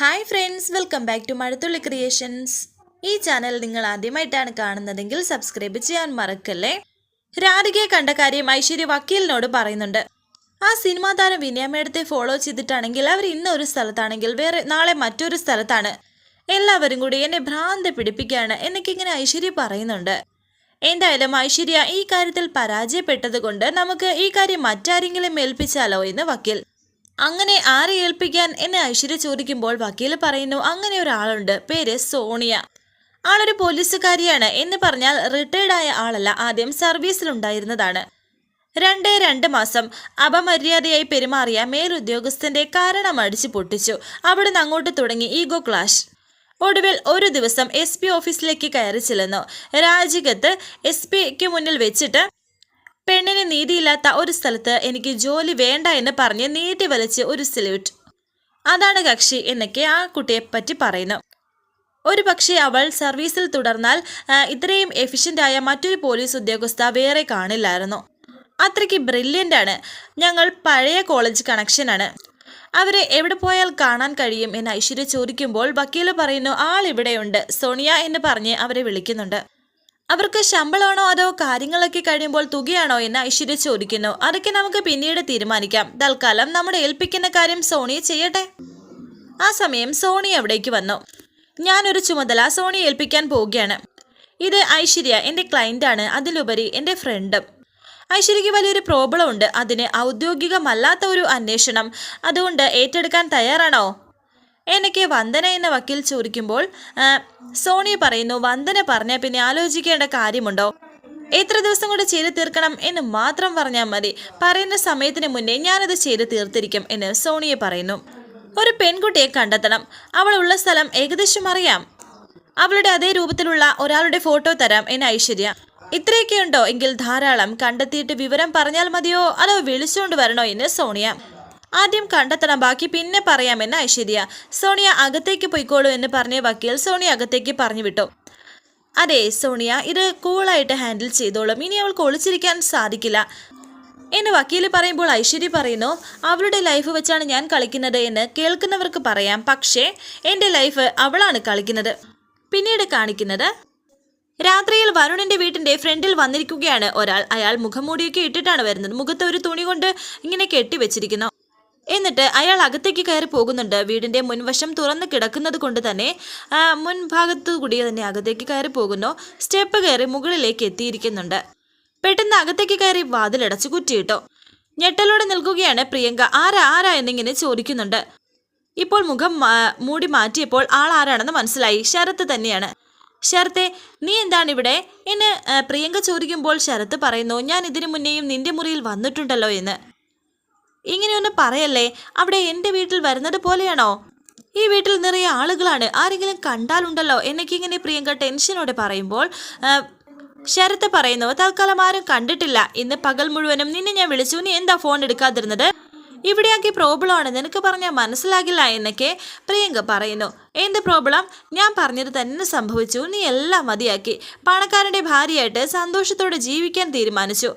Hi friends welcome back to Mazhathulli creations ഈ channel നിങ്ങൾ ആദ്യമായിട്ടാണ് കാണുന്നതെങ്കിൽ സബ്സ്ക്രൈബ് ചെയ്യാൻ മറക്കല്ലേ? രാധികയെ കണ്ട കാര്യം ഐശ്വര്യ വക്കീലിനോട് പറയുന്നുണ്ട്. ആ സിനിമാ താരം വിനയമേടത്തെ ഫോളോ ചെയ്തിട്ടാണെങ്കിൽ അവർ ഇന്ന് ഒരു സ്ഥലത്താണെങ്കിൽ വേറെ നാളെ മറ്റൊരു സ്ഥലത്താണ്. എല്ലാവരും കൂടി എന്നെ ഭ്രാന്ത പിടിപ്പിക്കുകയാണ് എന്നൊക്കെ ഇങ്ങനെ ഐശ്വര്യ പറയുന്നുണ്ട്. എന്തായാലും ഐശ്വര്യ ഈ കാര്യത്തിൽ പരാജയപ്പെട്ടത് നമുക്ക് ഈ കാര്യം മറ്റാരെങ്കിലും ഏൽപ്പിച്ചാലോ എന്ന് വക്കീൽ. അങ്ങനെ ആരെ ഏൽപ്പിക്കാൻ? എന്നെ ഐശ്വര്യ ചോദിക്കുമ്പോൾ വക്കീൽ പറയുന്നു അങ്ങനെ ഒരാളുണ്ട് പേര് സോണിയ. ആളൊരു പോലീസുകാരിയാണ്. എന്ന് പറഞ്ഞാൽ റിട്ടയർഡ് ആയ ആളല്ല ആദ്യം സർവീസിലുണ്ടായിരുന്നതാണ്. രണ്ടേ രണ്ട് മാസം അപമര്യാദയായി പെരുമാറിയ മേലുദ്യോഗസ്ഥന്റെ കാരണം അടിച്ചു പൊട്ടിച്ചു. അവിടുന്ന് അങ്ങോട്ട് തുടങ്ങി ഈഗോ ക്ലാഷ്. ഒടുവിൽ ഒരു ദിവസം എസ് പി ഓഫീസിലേക്ക് കയറി ചെല്ലുന്നു. രാജികത്ത് എസ് പിക്ക് മുന്നിൽ വെച്ചിട്ട് പെണ്ണിന് നീതിയില്ലാത്ത ഒരു സ്ഥലത്ത് എനിക്ക് ജോലി വേണ്ട എന്ന് പറഞ്ഞ് നീട്ടി വലിച്ച് ഒരു സല്യൂട്ട് അതാണ് കക്ഷി എന്നൊക്കെ ആ കുട്ടിയെ പറ്റി പറയുന്നു. ഒരു പക്ഷേ അവൾ സർവീസിൽ തുടർന്നാൽ ഇത്രയും എഫിഷ്യന്റ് ആയ മറ്റൊരു പോലീസ് ഉദ്യോഗസ്ഥ വേറെ കാണില്ലായിരുന്നു. അത്രയ്ക്ക് ബ്രില്യന്റ് ആണ്. ഞങ്ങൾ പഴയ കോളേജ് കണക്ഷനാണ് അവരെ എവിടെ പോയാൽ കാണാൻ കഴിയും എന്ന് ഐശ്വര്യ ചോദിക്കുമ്പോൾ വക്കീൽ പറയുന്നു ആൾ ഇവിടെയുണ്ട്. സോണിയ എന്ന് പറഞ്ഞ് അവരെ വിളിക്കുന്നുണ്ട്. അവർക്ക് ശമ്പളമാണോ അതോ കാര്യങ്ങളൊക്കെ കഴിയുമ്പോൾ തുകയാണോ എന്ന് ഐശ്വര്യ ചോദിക്കുന്നു. അതൊക്കെ നമുക്ക് പിന്നീട് തീരുമാനിക്കാം. തൽക്കാലം നമ്മുടെ ഏൽപ്പിക്കുന്ന കാര്യം സോണിയെ ചെയ്യട്ടെ? ആ സമയം സോണി അവിടേക്ക് വന്നു. ഞാനൊരു ചുമതല സോണി ഏൽപ്പിക്കാൻ പോവുകയാണ്. ഇത് ഐശ്വര്യ എന്റെ ക്ലയന്റാണ്. അതിലുപരി എന്റെ ഫ്രണ്ടും. ഐശ്വര്യയ്ക്ക് വലിയൊരു പ്രോബ്ലം ഉണ്ട്. അതിന് ഔദ്യോഗികമല്ലാത്ത ഒരു അന്വേഷണം. അതുകൊണ്ട് ഏറ്റെടുക്കാൻ തയ്യാറാണോ? എനിക്ക് വന്ദന എന്ന വക്കീൽ ചോദിക്കുമ്പോൾ സോണി പറയുന്നു വന്ദന പറഞ്ഞാൽ പിന്നെ ആലോചിക്കേണ്ട കാര്യമുണ്ടോ? എത്ര ദിവസം കൊണ്ട് ചെയ്തു തീർക്കണം എന്ന് മാത്രം പറഞ്ഞാൽ മതി. പറയുന്ന സമയത്തിന് മുന്നേ ഞാനത് ചെയ്തു തീർത്തിരിക്കും എന്ന് സോണിയെ പറയുന്നു. ഒരു പെൺകുട്ടിയെ കണ്ടെത്തണം. അവൾ ഉള്ള സ്ഥലം ഏകദേശം അറിയാം. അവളുടെ അതേ രൂപത്തിലുള്ള ഒരാളുടെ ഫോട്ടോ തരാം എന്ന് ഐശ്വര്യ. ഇത്രയൊക്കെ ഉണ്ടോ? എങ്കിൽ ധാരാളം. കണ്ടെത്തിയിട്ട് വിവരം പറഞ്ഞാൽ മതിയോ? അതോ വിളിച്ചുകൊണ്ട് വരണോ എന്ന് സോണിയ. ആദ്യം കണ്ടെത്തണം ബാക്കി പിന്നെ പറയാമെന്ന് ഐശ്വര്യ. സോണിയ അകത്തേക്ക് പോയിക്കോളൂ എന്ന് പറഞ്ഞ വക്കീൽ സോണിയ അകത്തേക്ക് പറഞ്ഞു വിട്ടു. അതെ സോണിയ ഇത് കൂളായിട്ട് ഹാൻഡിൽ ചെയ്തോളും. ഇനി അവൾക്ക് ഒളിച്ചിരിക്കാൻ സാധിക്കില്ല. എന്ന് വക്കീൽ പറയുമ്പോൾ ഐശ്വര്യ പറയുന്നു അവളുടെ ലൈഫ് വെച്ചാണ് ഞാൻ കളിക്കുന്നത് എന്ന് കേൾക്കുന്നവർക്ക് പറയാം. പക്ഷേ എന്റെ ലൈഫ് അവളാണ് കളിക്കുന്നത്. പിന്നീട് കാണിക്കുന്നത് രാത്രിയിൽ വരുണിന്റെ വീട്ടിന്റെ ഫ്രണ്ടിൽ വന്നിരിക്കുകയാണ് ഒരാൾ. അയാൾ മുഖംമൂടിയൊക്കെ ഇട്ടിട്ടാണ് വരുന്നത്. മുഖത്ത് ഒരു തുണി കൊണ്ട് ഇങ്ങനെ കെട്ടിവെച്ചിരിക്കുന്നു. എന്നിട്ട് അയാൾ അകത്തേക്ക് കയറി പോകുന്നുണ്ട്. വീടിന്റെ മുൻവശം തുറന്ന് കിടക്കുന്നത് കൊണ്ട് തന്നെ മുൻഭാഗത്തു കൂടി തന്നെ അകത്തേക്ക് കയറി പോകുന്നു. സ്റ്റെപ്പ് കയറി മുകളിലേക്ക് എത്തിയിരിക്കുന്നുണ്ട്. പെട്ടെന്ന് അകത്തേക്ക് കയറി വാതിലടച്ച് കുറ്റിയിട്ടോ. ഞെട്ടലോടെ നിൽക്കുകയാണ് പ്രിയങ്ക. ആരാ ആരാ? എന്നിങ്ങനെ ചോദിക്കുന്നുണ്ട്. ഇപ്പോൾ മുഖം മൂടി മാറ്റിയപ്പോൾ ആൾ ആരാണെന്ന് മനസ്സിലായി. ശരത്ത് തന്നെയാണ്. ശരത്തെ നീ എന്താണ് ഇവിടെ? എന്ന് പ്രിയങ്ക ചോദിക്കുമ്പോൾ ശരത്ത് പറയുന്നു ഞാൻ ഇതിനു മുന്നേയും നിന്റെ മുറിയിൽ വന്നിട്ടുണ്ടല്ലോ എന്ന്. ഇങ്ങനെയൊന്നും പറയല്ലേ? അവിടെ എന്റെ വീട്ടിൽ വരുന്നത് പോലെയാണോ? ഈ വീട്ടിൽ നിറയെ ആളുകളാണ്. ആരെങ്കിലും കണ്ടാലുണ്ടല്ലോ? എനിക്കിങ്ങനെ പ്രിയങ്ക ടെൻഷനോടെ പറയുമ്പോൾ ശരത്ത് പറയുന്നു തൽക്കാലം ആരും കണ്ടിട്ടില്ല. ഇന്ന് പകൽ മുഴുവനും നിന്നെ ഞാൻ വിളിച്ചു. നീ എന്താ ഫോൺ എടുക്കാതിരുന്നത്? ഇവിടെയാക്കി പ്രോബ്ലം ആണ് നിനക്ക് പറഞ്ഞാൽ മനസ്സിലാകില്ല എന്നൊക്കെ പ്രിയങ്ക പറയുന്നു. എന്ത് പ്രോബ്ലം? ഞാൻ പറഞ്ഞത് തന്നെ സംഭവിച്ചു. നീ എല്ലാം മതിയാക്കി. പണക്കാരന്റെ ഭാര്യയായിട്ട് സന്തോഷത്തോടെ ജീവിക്കാൻ തീരുമാനിച്ചു.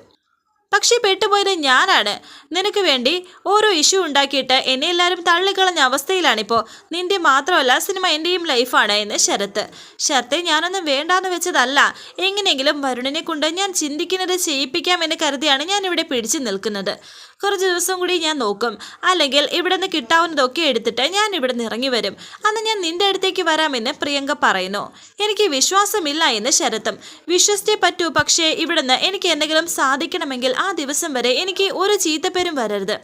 പക്ഷേ പെട്ടുപോയത് ഞാനാണ്. നിനക്ക് വേണ്ടി ഓരോ ഇഷ്യൂ ഉണ്ടാക്കിയിട്ട് എന്നെ എല്ലാവരും തള്ളിക്കളഞ്ഞ അവസ്ഥയിലാണിപ്പോൾ നിന്റെ മാത്രമല്ല സിനിമ എന്റെയും ലൈഫാണ് എന്ന് ശരത്ത്. ശരത്തെ ഞാനൊന്നും വേണ്ടാന്ന് വെച്ചതല്ല. എങ്ങനെയെങ്കിലും വരുണിനെ കൊണ്ട് ഞാൻ ചിന്തിക്കുന്നത് ചെയ്യിപ്പിക്കാമെന്ന് കരുതിയാണ് ഞാൻ ഇവിടെ പിടിച്ചു നിൽക്കുന്നത്. കുറച്ച് ദിവസം കൂടി ഞാൻ നോക്കും. അല്ലെങ്കിൽ ഇവിടെ നിന്ന് കിട്ടാവുന്നതൊക്കെ എടുത്തിട്ട് ഞാൻ ഇവിടെ നിന്ന് ഇറങ്ങി വരും. അന്ന് ഞാൻ നിന്റെ അടുത്തേക്ക് വരാമെന്ന് പ്രിയങ്ക പറയുന്നു. എനിക്ക് വിശ്വാസമില്ല എന്ന് ശരത്തും. വിശ്വസിച്ചേ പറ്റൂ പക്ഷേ ഇവിടുന്ന് എനിക്ക് എന്തെങ്കിലും സാധിക്കണമെങ്കിൽ ആ ദിവസം വരെ എനിക്ക് ഒരു ചീത്തപ്പേരും വരരുത്.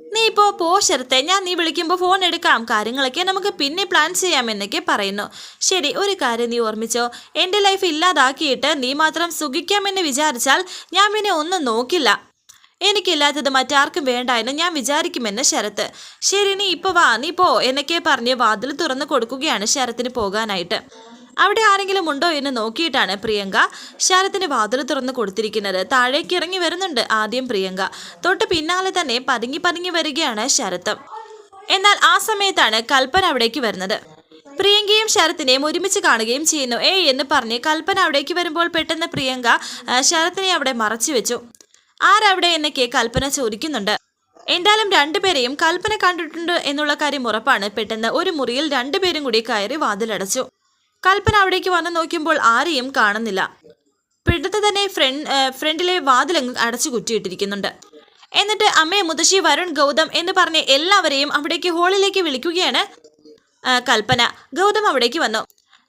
നീ ഇപ്പോൾ പോ ഞാൻ നീ വിളിക്കുമ്പോൾ ഫോൺ എടുക്കാം. കാര്യങ്ങളൊക്കെ നമുക്ക് പിന്നെ പ്ലാൻ ചെയ്യാം എന്നൊക്കെ പറയുന്നു. ശരി ഒരു കാര്യം നീ ഓർമ്മിച്ചോ? എന്റെ ലൈഫ് ഇല്ലാതാക്കിയിട്ട് നീ മാത്രം സുഖിക്കാമെന്ന് വിചാരിച്ചാൽ ഞാൻ പിന്നെ ഒന്നും നോക്കില്ല. എനിക്കില്ലാത്തത് മറ്റാർക്കും വേണ്ട എന്ന് ഞാൻ വിചാരിക്കുമെന്ന് ശരത്ത്. ശരി നീ ഇപ്പോൾ വാ നീ പോ എന്നൊക്കെ പറഞ്ഞ് വാതിൽ തുറന്നു കൊടുക്കുകയാണ് ശരത്തിന് പോകാനായിട്ട്. അവിടെ ആരെങ്കിലും ഉണ്ടോ എന്ന് നോക്കിയിട്ടാണ് പ്രിയങ്ക. ശരത്തിന് വാതിൽ തുറന്ന് കൊടുത്തിരിക്കുന്നത്. താഴേക്ക് ഇറങ്ങി വരുന്നുണ്ട് ആദ്യം പ്രിയങ്ക. തൊട്ട് പിന്നാലെ തന്നെ പതുങ്ങി പതുങ്ങി വരികയാണ് ശരത്ത് എന്നാൽ ആ സമയത്താണ് കൽപ്പന അവിടേക്ക് വരുന്നത്. പ്രിയങ്കയും ശരത്തിനെയും ഒരുമിച്ച് കാണുകയും ചെയ്യുന്നു. ഏയ് എന്ന് പറഞ്ഞ് കൽപ്പന അവിടേക്ക് വരുമ്പോൾ പെട്ടെന്ന് പ്രിയങ്ക ശരത്തിനെ അവിടെ മറച്ചു വെച്ചു. ആരവിടെ? എന്നൊക്കെ കൽപ്പന ചോദിക്കുന്നുണ്ട്. എന്തായാലും രണ്ടുപേരെയും കൽപ്പന കണ്ടിട്ടുണ്ട് എന്നുള്ള കാര്യം ഉറപ്പാണ്. പെട്ടെന്ന് ഒരു മുറിയിൽ രണ്ടുപേരും കൂടി കയറി വാതിലടച്ചു. കൽപ്പന അവിടേക്ക് വന്ന് നോക്കുമ്പോൾ ആരെയും കാണുന്നില്ല. പെട്ടെന്ന് തന്നെ ഫ്രണ്ട് ഫ്രണ്ടിലെ വാതിലങ്ങ് അടച്ചു കുറ്റിയിട്ടിരിക്കുന്നുണ്ട്. എന്നിട്ട് അമ്മയെ മുതശ്ശി വരുൺ ഗൗതം എന്ന് പറഞ്ഞ് എല്ലാവരെയും അവിടേക്ക് ഹോളിലേക്ക് വിളിക്കുകയാണ് കൽപ്പന. ഗൗതം അവിടേക്ക് വന്നു.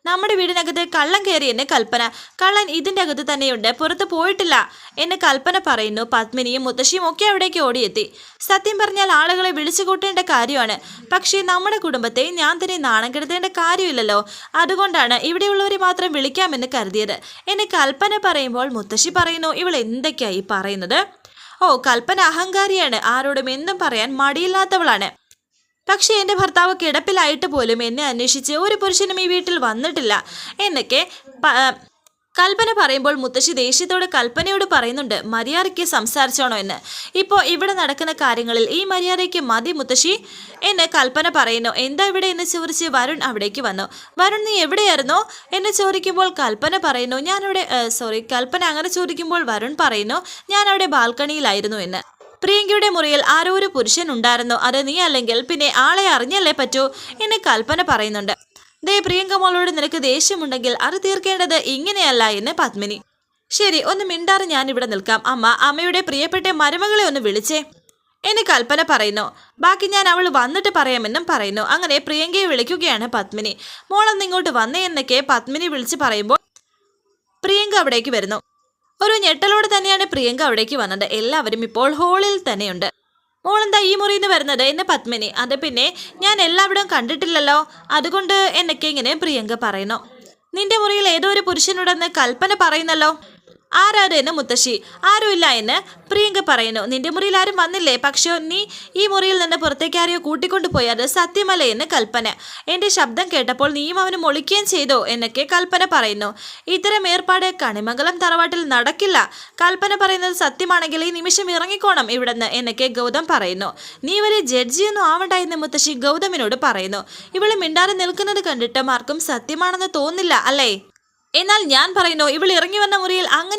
നമ്മുടെ വീടിനകത്ത് കള്ളൻ കയറി എന്ന് കൽപ്പന. കള്ളൻ ഇതിന്റെ അകത്ത് തന്നെയുണ്ട്. പുറത്ത് പോയിട്ടില്ല. എന്ന് കൽപ്പന പറയുന്നു. പത്മിനിയും മുത്തശ്ശിയും ഒക്കെ അവിടേക്ക് ഓടിയെത്തി. സത്യം പറഞ്ഞാൽ ആളുകളെ വിളിച്ചു കൂട്ടേണ്ട കാര്യമാണ്. പക്ഷേ നമ്മുടെ കുടുംബത്തെ ഞാൻ തന്നെ നാണം കെടുത്തേണ്ട കാര്യമില്ലല്ലോ. അതുകൊണ്ടാണ് ഇവിടെയുള്ളവരെ മാത്രം വിളിക്കാമെന്ന് കരുതിയത്. എന്ന് കൽപ്പന പറയുമ്പോൾ മുത്തശ്ശി പറയുന്നു ഇവൾ എന്തൊക്കെയായി പറയുന്നത്? ഓ കൽപ്പന അഹങ്കാരിയാണ്. ആരോടും എന്തും പറയാൻ മടിയില്ലാത്തവളാണ്. പക്ഷേ എന്റെ ഭർത്താവ് കിടപ്പിലായിട്ട് പോലും എന്നെ അന്വേഷിച്ച് ഒരു പുരുഷനും ഈ വീട്ടിൽ വന്നിട്ടില്ല. എന്നൊക്കെ കൽപ്പന പറയുമ്പോൾ മുത്തശ്ശി ദേഷ്യത്തോട് കൽപ്പനയോട് പറയുന്നുണ്ട് മര്യാദയ്ക്ക് സംസാരിച്ചോണോ എന്ന്? ഇപ്പോൾ ഇവിടെ നടക്കുന്ന കാര്യങ്ങളിൽ ഈ മര്യാദയ്ക്ക് മതി മുത്തശ്ശി എന്ന് കൽപ്പന പറയുന്നു. എന്താ ഇവിടെ? എന്ന് ചോദിച്ച് വരുൺ അവിടേക്ക് വന്നു. വരുൺ നീ എവിടെയായിരുന്നു? എന്ന് ചോദിക്കുമ്പോൾ കൽപ്പന പറയുന്നു ഞാനവിടെ സോറി കൽപ്പന അങ്ങനെ ചോദിക്കുമ്പോൾ വരുൺ പറയുന്നു ഞാനവിടെ ബാൽക്കണിയിലായിരുന്നു എന്ന്. പ്രിയങ്കയുടെ മുറിയിൽ ആരോ ഒരു പുരുഷൻ ഉണ്ടായിരുന്നു. അത് നീ അല്ലെങ്കിൽ പിന്നെ ആളെ അറിഞ്ഞല്ലേ പറ്റൂ എന്ന് കൽപ്പന പറയുന്നുണ്ട്. ദേ പ്രിയങ്ക മോളോട് നിനക്ക് ദേഷ്യമുണ്ടെങ്കിൽ അത് തീർക്കേണ്ടത് ഇങ്ങനെയല്ല എന്ന് പത്മിനി. ശരി ഒന്ന് മിണ്ടാറ് ഞാൻ ഇവിടെ നിൽക്കാം. അമ്മ അമ്മയുടെ പ്രിയപ്പെട്ട മരുമകളെ ഒന്ന് വിളിച്ചേ എന്ന് കൽപ്പന പറയുന്നു. ബാക്കി ഞാൻ അവൾ വന്നിട്ട് പറയാമെന്നും പറയുന്നു. അങ്ങനെ പ്രിയങ്കയെ വിളിക്കുകയാണ് പത്മിനി. മോളൊന്നിങ്ങോട്ട് വന്നേ എന്നൊക്കെ പത്മിനി വിളിച്ച് പറയുമ്പോൾ പ്രിയങ്ക അവിടേക്ക് വരുന്നു. ഒരു ഞെട്ടലോടെ തന്നെയാണ് പ്രിയങ്ക അവിടേക്ക് വന്നത്. എല്ലാവരും ഇപ്പോൾ ഹോളിൽ തന്നെയുണ്ട്. മോളെന്താ ഈ മുറിയിൽ നിന്ന് വരുന്നത്? എന്നെ പത്മിനി. അത് പിന്നെ ഞാൻ എല്ലാവരും കണ്ടിട്ടില്ലല്ലോ. അതുകൊണ്ട് എന്നൊക്കെ ഇങ്ങനെ പ്രിയങ്ക പറയുന്നു. നിന്റെ മുറിയിൽ ഏതോ ഒരു പുരുഷനുണ്ടെന്ന് കൽപ്പന പറയുന്നല്ലോ. ആരാത് എന്ന് മുത്തശ്ശി? ആരുമില്ല എന്ന് പ്രിയങ്ക പറയുന്നു. നിന്റെ മുറിയിൽ ആരും വന്നില്ലേ? പക്ഷേ നീ ഈ മുറിയിൽ നിന്ന് പുറത്തേക്ക് ആരെയോ കൂട്ടിക്കൊണ്ടു പോയി. അത് സത്യമല്ല എന്ന് കൽപ്പന. എന്റെ ശബ്ദം കേട്ടപ്പോൾ നീയും അവന് മൊളിക്കുകയും ചെയ്തോ എന്നൊക്കെ കൽപ്പന പറയുന്നു. ഇത്തരം ഏർപ്പാട് കണിമംഗലം തറവാട്ടിൽ നടക്കില്ല. കൽപ്പന പറയുന്നത് സത്യമാണെങ്കിൽ ഈ നിമിഷം ഇറങ്ങിക്കോണം ഇവിടുന്ന് എന്നൊക്കെ ഗൗതം പറയുന്നു. നീ ഇവരെ ജഡ്ജിയൊന്നും ആവണ്ട എന്ന് മുത്തശ്ശി ഗൗതമിനോട് പറയുന്നു. ഇവൾ മിണ്ടാതെ നിൽക്കുന്നത് കണ്ടിട്ട് ആർക്കും സത്യമാണെന്ന് തോന്നില്ല അല്ലേ? എന്നാൽ ഞാൻ പറയുന്നു ഇവൾ ഇറങ്ങി വന്ന മുറിയിൽ അങ്ങനെ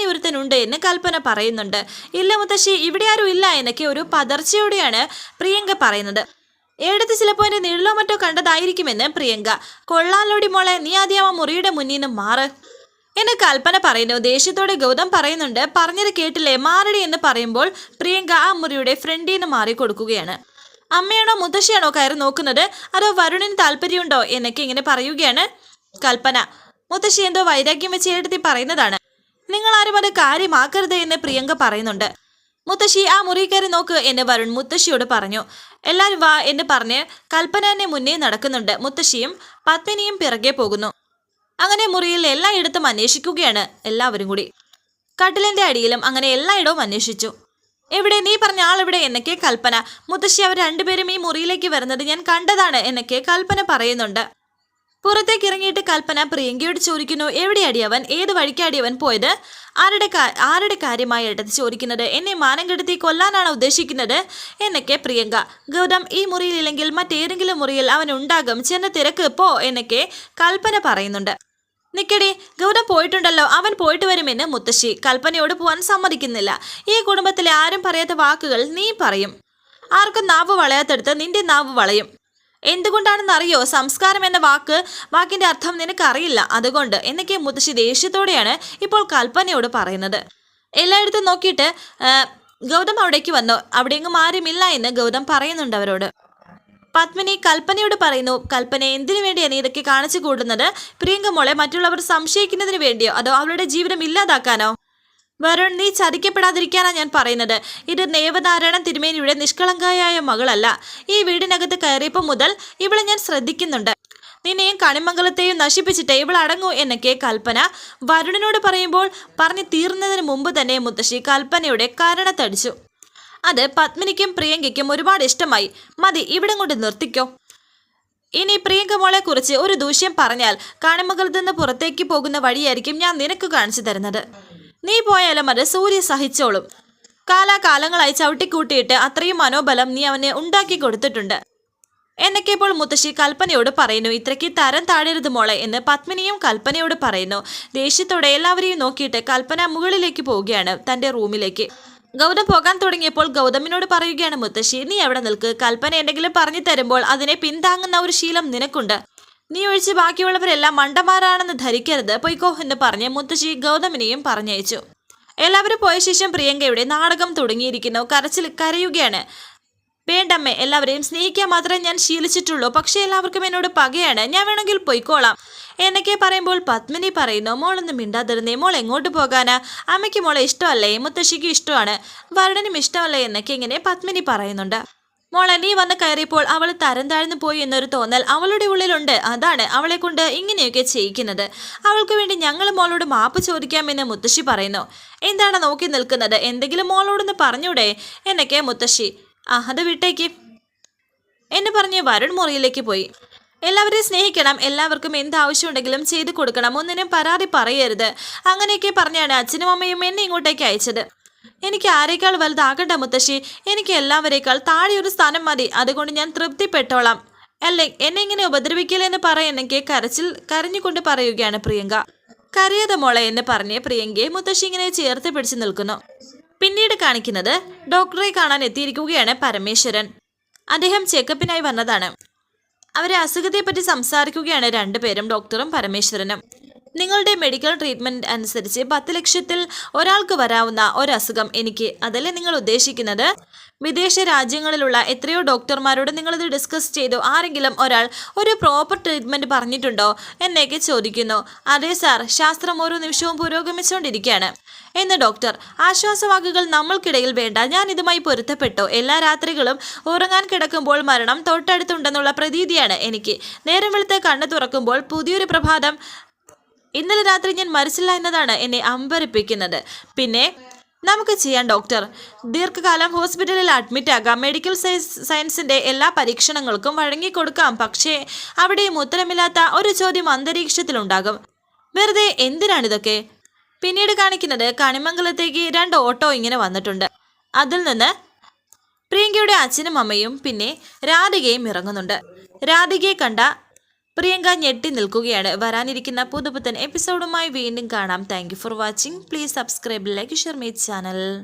ഒരുത്തനുണ്ട് എന്ന് കൽപ്പന പറയുന്നുണ്ട്. ഇല്ല മുത്തശ്ശി ഇവിടെ ആരും ഇല്ല എന്നൊക്കെ ഒരു പതർച്ചയോടെയാണ് പ്രിയങ്ക പറയുന്നത്. എടുത്ത് ചിലപ്പോൾ എന്റെ നിഴലോ മറ്റോ കണ്ടതായിരിക്കുമെന്ന് പ്രിയങ്ക. കൊള്ളാലോടി മോളെ നീ ആദ്യം ആ മുറിയുടെ മുന്നിൽ നിന്ന് മാറ് എന്നെ കൽപ്പന പറയുന്നു. ദേഷ്യത്തോടെ ഗൗതം പറയുന്നുണ്ട്. പറഞ്ഞത് കേട്ടില്ലേ? മാറടി എന്ന് പറയുമ്പോൾ പ്രിയങ്ക ആ മുറിയുടെ ഫ്രണ്ടിൽ നിന്ന് മാറി കൊടുക്കുകയാണ് അമ്മയാണോ മുത്തശ്ശിയാണോ കയറി നോക്കുന്നത്? അതോ വരുണിന് താല്പര്യമുണ്ടോ? എന്നൊക്കെ ഇങ്ങനെ പറയുകയാണ് കൽപ്പന. മുത്തശ്ശി എന്തോ വൈരാഗ്യം വെച്ച് എടുത്തി പറയുന്നതാണ്. നിങ്ങൾ ആരും അത് കാര്യമാക്കരുത് എന്ന് പ്രിയങ്ക പറയുന്നുണ്ട്. മുത്തശ്ശി ആ മുറി നോക്ക് എന്ന് വരുൺ മുത്തശ്ശിയോട് പറഞ്ഞു. എല്ലാവരും വാ എന്ന് പറഞ്ഞ് കൽപ്പന എന്നെ മുന്നേ നടക്കുന്നുണ്ട്. മുത്തശ്ശിയും പത്മിനിയും പിറകെ പോകുന്നു. അങ്ങനെ മുറിയിൽ എല്ലായിടത്തും അന്വേഷിക്കുകയാണ് എല്ലാവരും കൂടി. കട്ടിലിന്റെ അടിയിലും അങ്ങനെ എല്ലായിടവും അന്വേഷിച്ചു. എവിടെ? നീ പറഞ്ഞ ആളെവിടെ എന്നൊക്കെ കൽപ്പന. മുത്തശ്ശി അവർ രണ്ടുപേരും ഈ മുറിയിലേക്ക് വരുന്നത് ഞാൻ കണ്ടതാണ് എന്നൊക്കെ കൽപ്പന പറയുന്നുണ്ട്. പുറത്തേക്ക് ഇറങ്ങിയിട്ട് കൽപ്പന പ്രിയങ്കയോട് ചോദിക്കുന്നു എവിടെയാടി അവൻ? ഏത് വഴിക്കാടി അവൻ പോയത്? ആരുടെ ആരുടെ കാര്യമായി എടുത്ത് ചോദിക്കുന്നത്? എന്നെ മാനം കെടുത്തി കൊല്ലാനാണ് ഉദ്ദേശിക്കുന്നത്? എന്നൊക്കെ പ്രിയങ്ക. ഗൗതം ഈ മുറിയിലില്ലെങ്കിൽ മറ്റേതെങ്കിലും മുറിയിൽ അവൻ ഉണ്ടാകും. ചെന്ന തിരക്ക് പോ എന്നൊക്കെ കൽപ്പന പറയുന്നുണ്ട്. നിക്കടി ഗൗതം പോയിട്ടുണ്ടല്ലോ. അവൻ പോയിട്ട് വരുമെന്ന് മുത്തശ്ശി. കൽപ്പനയോട് പോവാൻ സമ്മതിക്കുന്നില്ല. ഈ കുടുംബത്തിലെ ആരും പറയാത്ത വാക്കുകൾ നീ പറയും. ആർക്കും നാവ് വളയാത്തെടുത്ത് നിന്റെ നാവ് വളയും. എന്തുകൊണ്ടാണെന്ന് അറിയോ സംസ്കാരം എന്ന വാക്ക് വാക്കിന്റെ അർത്ഥം നിനക്കറിയില്ല. അതുകൊണ്ട് എന്നൊക്കെ മുത്തശ്ശി ദേഷ്യത്തോടെയാണ് ഇപ്പോൾ കൽപ്പനയോട് പറയുന്നത്. എല്ലായിടത്തും നോക്കിയിട്ട് ഗൗതം അവിടേക്ക് വന്നു. അവിടെയെങ്ങും ആരുമില്ല എന്ന് ഗൗതം പറയുന്നുണ്ട് അവരോട്. പത്മിനി കൽപ്പനയോട് പറയുന്നു കൽപ്പന എന്തിനു വേണ്ടിയാണ് ഇതൊക്കെ കാണിച്ചു കൂടുന്നത് പ്രിയങ്ക മോളെ മറ്റുള്ളവർ സംശയിക്കുന്നതിന് വേണ്ടിയോ? അതോ അവളുടെ ജീവിതം ഇല്ലാതാക്കാനോ? വരുൺ നീ ചതിക്കപ്പെടാതിരിക്കാനാണ് ഞാൻ പറയുന്നത്. ഇത് ദേവനാരായണൻ തിരുമേനിയുടെ നിഷ്കളങ്കയായ മകളല്ല. ഈ വീടിനകത്ത് കയറിയപ്പോൾ മുതൽ ഇവളെ ഞാൻ ശ്രദ്ധിക്കുന്നുണ്ട്. നിന്നെയും കണിമംഗലത്തെയും നശിപ്പിച്ചിട്ട് ഇവൾ അടങ്ങൂ എന്നൊക്കെ കൽപ്പന. വരുണിനോട് പറയുമ്പോൾ പറഞ്ഞു തീർന്നതിന് മുമ്പ് തന്നെ മുത്തശ്ശി കൽപ്പനയുടെ കരണത്തടിച്ചു അത് പത്മിനിക്കും പ്രിയങ്കയ്ക്കും ഒരുപാട് ഇഷ്ടമായി. മതി ഇവിടം കൊണ്ട് നിർത്തിക്കോ. ഇനി പ്രിയങ്ക മോളെ കുറിച്ച് ഒരു ദൂഷ്യം പറഞ്ഞാൽ കാണിമംഗലത്ത് നിന്ന് പുറത്തേക്ക് പോകുന്ന വഴിയായിരിക്കും ഞാൻ നിനക്ക് കാണിച്ചു തരുന്നത്. നീ പോയാലും അത് സൂര്യ സഹിച്ചോളും. കാലാകാലങ്ങളായി ചവിട്ടിക്കൂട്ടിയിട്ട് അത്രയും മനോബലം നീ അവനെ ഉണ്ടാക്കി കൊടുത്തിട്ടുണ്ട്. എന്നൊക്കെ ഇപ്പോൾ മുത്തശ്ശി കൽപ്പനയോട് പറയുന്നു ഇത്രയ്ക്ക് തരം താഴരുത് മോളെ എന്ന് പത്മിനിയും കൽപ്പനയോട് പറയുന്നു. ദേഷ്യത്തോടെ എല്ലാവരെയും നോക്കിയിട്ട് കൽപ്പന മുകളിലേക്ക് പോവുകയാണ് തന്റെ റൂമിലേക്ക്. ഗൗതം പോകാൻ തുടങ്ങിയപ്പോൾ ഗൗതമിനോട് പറയുകയാണ് മുത്തശ്ശി നീ എവിടെ നിൽക്ക്? കൽപ്പന എന്തെങ്കിലും പറഞ്ഞു തരുമ്പോൾ അതിനെ പിന്താങ്ങുന്ന ഒരു ശീലം നിനക്കുണ്ട്. നീ ഒഴിച്ച് ബാക്കിയുള്ളവരെല്ലാം മണ്ടന്മാരാണെന്ന് ധരിക്കരുത്. പൊയ്ക്കോ എന്ന് പറഞ്ഞ് മുത്തശ്ശി ഗൗതമിനെയും പറഞ്ഞയച്ചു. എല്ലാവരും പോയ ശേഷം പ്രിയങ്കയുടെ നാടകം തുടങ്ങിയിരിക്കുന്നു. കരച്ചിൽ കരയുകയാണ്. വേണ്ടമ്മേ എല്ലാവരെയും സ്നേഹിക്കാൻ മാത്രമേ ഞാൻ ശീലിച്ചിട്ടുള്ളൂ. പക്ഷേ എല്ലാവർക്കും എന്നോട് പകയാണ്. ഞാൻ വേണമെങ്കിൽ പൊയ്ക്കോളാം. എന്നൊക്കെ പറയുമ്പോൾ പത്മിനി പറയുന്നു മോളൊന്നും മിണ്ടാതിരുന്നേ മോൾ എങ്ങോട്ട് പോകാനാ? അമ്മയ്ക്ക് മോളെ ഇഷ്ടമല്ലേ? മുത്തശ്ശിക്കും ഇഷ്ടമാണ്. വരടനും ഇഷ്ടമല്ലേ? എന്നൊക്കെ ഇങ്ങനെ പത്മിനി പറയുന്നുണ്ട്. മോളെ നീ വന്ന് കയറിയപ്പോൾ അവൾ തരം താഴ്ന്നു പോയി എന്നൊരു തോന്നൽ അവളുടെ ഉള്ളിലുണ്ട്. അതാണ് അവളെ കൊണ്ട് ഇങ്ങനെയൊക്കെ ചെയ്യിക്കുന്നത്. അവൾക്ക് വേണ്ടി ഞങ്ങൾ മോളോട് മാപ്പ് ചോദിക്കാമെന്ന് മുത്തശ്ശി പറയുന്നു. എന്താണ് നോക്കി നിൽക്കുന്നത്? എന്തെങ്കിലും മോളോടൊന്ന് പറഞ്ഞൂടെ? എന്നൊക്കെ മുത്തശ്ശി. ആ അത് വിട്ടേക്ക്. എന്ന് പറഞ്ഞ് വരുൺ മുറിയിലേക്ക് പോയി. എല്ലാവരെയും സ്നേഹിക്കണം. എല്ലാവർക്കും എന്ത് ആവശ്യമുണ്ടെങ്കിലും ചെയ്തു കൊടുക്കണം. ഒന്നിനും പരാതി പറയരുത്. അങ്ങനെയൊക്കെ പറഞ്ഞാണ് അച്ഛനും അമ്മയും എന്നെ ഇങ്ങോട്ടേക്ക് അയച്ചത്. എനിക്ക് ആരേക്കാൾ വലുതാകണ്ട മുത്തശ്ശി. എനിക്ക് എല്ലാവരേക്കാൾ താഴെയൊരു സ്ഥാനം മതി. അതുകൊണ്ട് ഞാൻ തൃപ്തിപ്പെട്ടോളാം. അല്ലേ? എന്നെ ഇങ്ങനെ ഉപദ്രവിക്കില്ലെന്ന് പറയുന്നെങ്കിൽ കരച്ചിൽ കരഞ്ഞുകൊണ്ട് പറയുകയാണ് പ്രിയങ്ക. കരയത മോളെ എന്ന് പറഞ്ഞ് പ്രിയങ്കയെ മുത്തശ്ശി ഇങ്ങനെ ചേർത്ത് പിടിച്ചു നിൽക്കുന്നു. പിന്നീട് കാണിക്കുന്നത് ഡോക്ടറെ കാണാൻ എത്തിയിരിക്കുകയാണ് പരമേശ്വരൻ. അദ്ദേഹം ചെക്കപ്പിനായി വന്നതാണ്. അവരെ അസുഖത്തെപ്പറ്റി സംസാരിക്കുകയാണ് രണ്ടുപേരും ഡോക്ടറും പരമേശ്വരനും. നിങ്ങളുടെ മെഡിക്കൽ ട്രീറ്റ്മെന്റ് അനുസരിച്ച് പത്ത് ലക്ഷത്തിൽ ഒരാൾക്ക് വരാവുന്ന ഒരസുഖം എനിക്ക്. അതല്ലേ നിങ്ങൾ ഉദ്ദേശിക്കുന്നത്? വിദേശ രാജ്യങ്ങളിലുള്ള എത്രയോ ഡോക്ടർമാരോട് നിങ്ങളിത് ഡിസ്കസ് ചെയ്തു. ആരെങ്കിലും ഒരാൾ ഒരു പ്രോപ്പർ ട്രീറ്റ്മെന്റ് പറഞ്ഞിട്ടുണ്ടോ? എന്നൊക്കെ ചോദിക്കുന്നു. അതെ സാർ ശാസ്ത്രം ഓരോ നിമിഷവും പുരോഗമിച്ചുകൊണ്ടിരിക്കുകയാണ്. എന്ന് ഡോക്ടർ ആശ്വാസവാക്കുകൾ നമ്മൾക്കിടയിൽ വേണ്ട. ഞാൻ ഇതുമായി പൊരുത്തപ്പെട്ടു. എല്ലാ രാത്രികളും ഉറങ്ങാൻ കിടക്കുമ്പോൾ മരണം തൊട്ടടുത്തുണ്ടെന്നുള്ള പ്രതീതിയാണ് എനിക്ക്. നേരം വെളുത്ത് കണ്ണു തുറക്കുമ്പോൾ പുതിയൊരു പ്രഭാതം ഇന്നലെ രാത്രി ഞാൻ മരിച്ചില്ല എന്നതാണ് എന്നെ അമ്പരിപ്പിക്കുന്നത്. പിന്നെ നമുക്ക് ചെയ്യാം ഡോക്ടർ. ദീർഘകാലം ഹോസ്പിറ്റലിൽ അഡ്മിറ്റ് ആകാം. മെഡിക്കൽ സയൻസ് സയൻസിന്റെ എല്ലാ പരീക്ഷണങ്ങൾക്കും വഴങ്ങിക്കൊടുക്കാം. പക്ഷേ അവിടെയും ഉത്തരമില്ലാത്ത ഒരു ചോദ്യം അന്തരീക്ഷത്തിലുണ്ടാകും. വെറുതെ എന്തിനാണിതൊക്കെ? പിന്നീട് കാണിക്കുന്നത് കണിമംഗലത്തേക്ക് രണ്ട് ഓട്ടോ ഇങ്ങനെ വന്നിട്ടുണ്ട്. അതിൽ നിന്ന് പ്രിയങ്കയുടെ അച്ഛനും അമ്മയും പിന്നെ രാധികയും ഇറങ്ങുന്നുണ്ട്. രാധികയെ കണ്ട പ്രിയങ്ക ഞെട്ടി നിൽക്കുകയാണ്. വരാനിരിക്കുന്ന പുതുപുത്തൻ എപ്പിസോഡുമായി വീണ്ടും കാണാം. Thank for watching please subscribe like share my channel